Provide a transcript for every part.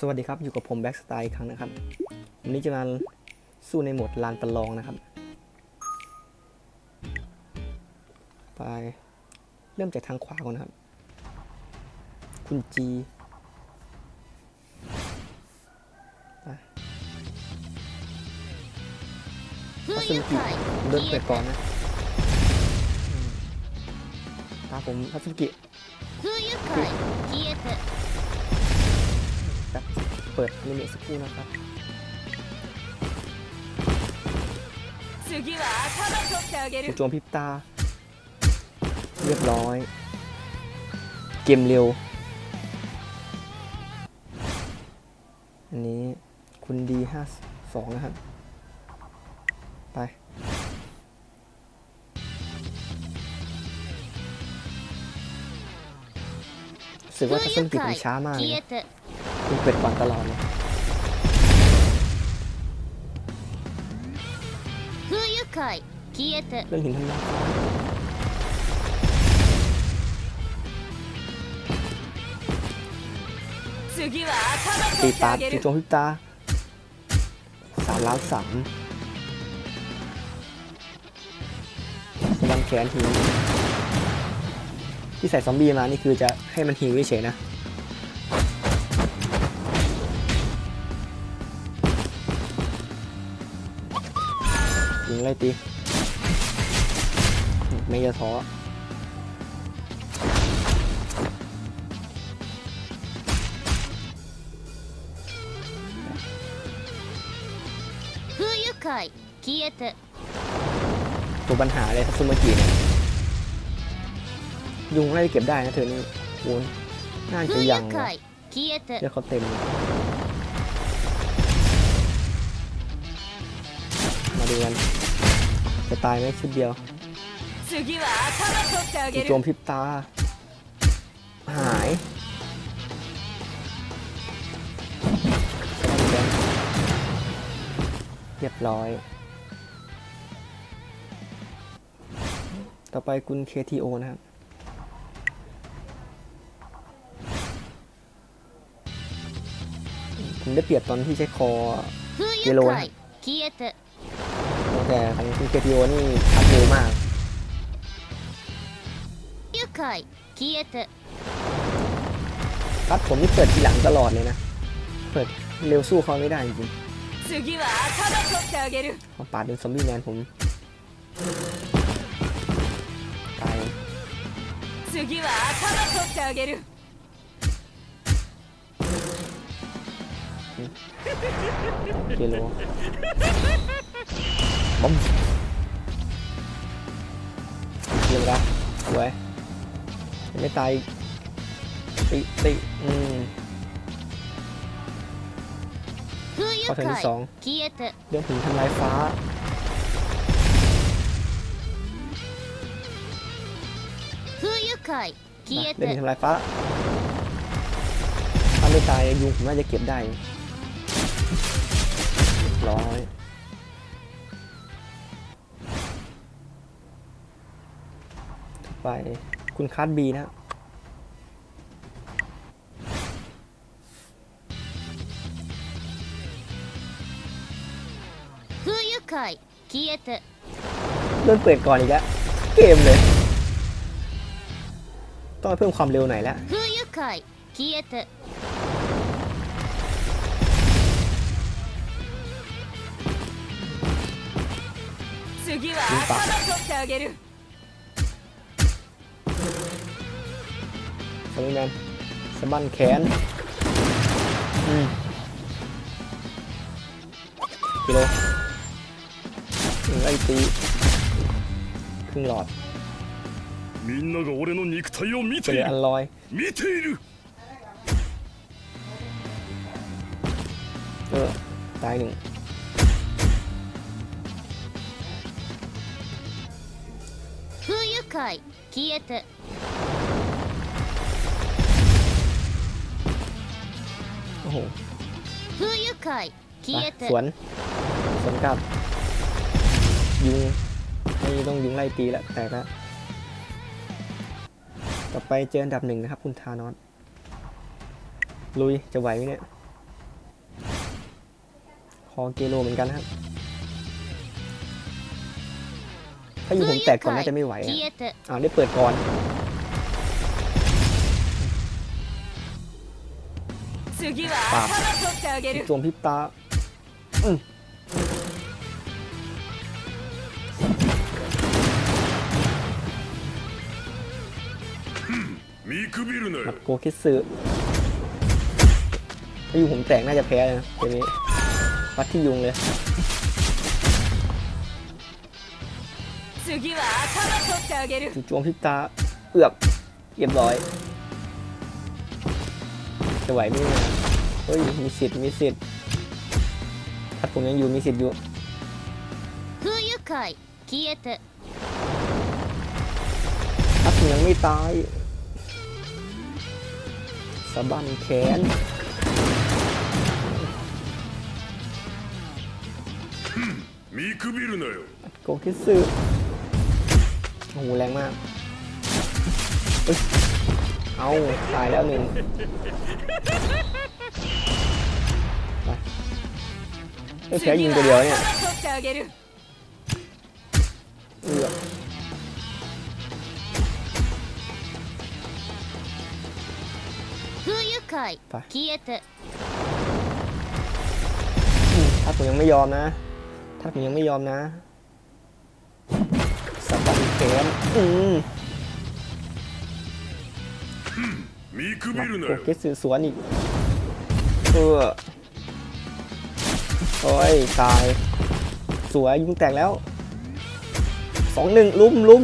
สวัสดีครับ อยู่กับผมแบ็กสไตล์อีกครั้งนะครับ วันนี้จะมาสู้ในโหมดลานประลองนะครับ ไป เริ่มจากทางขวาก่อนนะครับ คุณจีไปทัศนกิเดินเปิดก่อนนะ ตามผมทัศนกิ เปิดนิเมะสักครู่นะครับกูจวพิบตา เรียบร้อย เกมเร็ว อันนี้คุณดีห้าสองนะครับ ไปสึกว่าทัศนติจมันช้ามากเลย ลูกเป็ดก่อนตลอดเลยเรื่องหินทั้งนั้นตีตาจิโจงพิบตาสามล้านสามกำลังแขนทีที่ใส่ซอมบี้มานี่คือจะให้มันหิวเฉยนะ ไล่ตีไม่จะท้อตัวปัญหาเลยทัซุมกิเนี่ยยุงไล่เก็บได้นะเธอเนี่ยโว้นน่าจะยังเดี๋ยวเขาเต็มมาดูกัน จะตายไหมชุดเดียวอีกโจมพิบตา หายเรียบร้อย ต่อไปคุณ KTO นะครับผมได้เปรียบตอนที่ใช้คอเยโลนะ แต่ของคุณ KTO นี่ทับเร็วมาก 愉快消えて ครับผมนี่เปิดทีหลังตลอดเลยนะ เปิดเร็วสู้เขาไม่ได้จริง 次は頭取ってあげる ๆพอปาดเป็นซอมบี้แมนผม ตาย 次は頭取ってあげる เกโล บอมเรียบร้อวยังไม่ตายติติอืมพอถึงที่สองเด้งถึงทำลายฟ้าเรื่องผีทำลายฟ้าถ้าไม่ตายยุงผมน่าจะเก็บได้ร้อย ไปคุณคาร์ดบีนะ 不愉快消えて เริ่มเปิดก่อนอีกแล้ว เกมเลย ต้องเพิ่มความเร็วหน่อยแล้ว 不愉快消えて次は頭取ってあげる สมิงแมนสะบันแขน อืมกิโลหนึ่งไอตีครึ่งหลอด みんなが俺の肉体を見 เจ てい ออัน る ลอย 見ている เออ ตายหนึ่ง 不愉快消えて อ้โห 不愉快 ไป 消えて สวน สวนกลับ ยุงไม่ต้องยุงไล่ตีแล้วแตกแล้ว ต่อไปเจออันดับหนึ่งนะครับ คุณทานอสลุย จะไหวไหมเนี่ย อเกโลเหมือนกันนะครับ ถ้าอยู่ผมแตกก่อนน่าจะไม่ไหวอะ 消えて อ้าวได้เปิดก่อน 次は頭取ってあげる จวมพริบตา 見くびるな มั よ ดโกคิสึถ้าอยู่ผมแตกน่าจะแพ้เลยนะเกมนี้วัดที่ยุงเลย 次は頭取ってあげる จู่โจวมพริบตา เอือบเรียบร้อย จะไหวไหมเนี่ยเฮ้ย มีสิทธิ์ มีสิทธิ์ ถ้าผมยังอยู่มีสิทธิ์อยู่ 不愉快消えて ถ้าผมยังไม่ตายสะบันแขน 見くびるなよ โกคิสึโอ้โหแรงมาก เอาตายแล้วหนึ่งไปแค่ยิงตัวเดียวเนี่ยเออไปถ้าผมยังไม่ยอมนะ ถ้าผมยังไม่ยอมนะสปัดเกมอืม หนักกว่าคิดสือสวนอีกเออโอ้ยตาย สวยยุ่งแตกแล้วสองหนึ่งลุ้มลุ้ม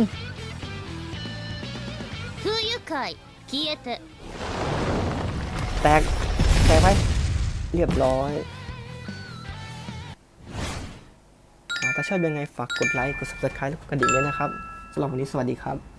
แตกแตกไปเรียบร้อยถ้าชอบยังไงฝากกดไลค์ กด subscribe และกดกระดิ่งด้วยนะครับสำหรับวันนี้สวัสดีครับ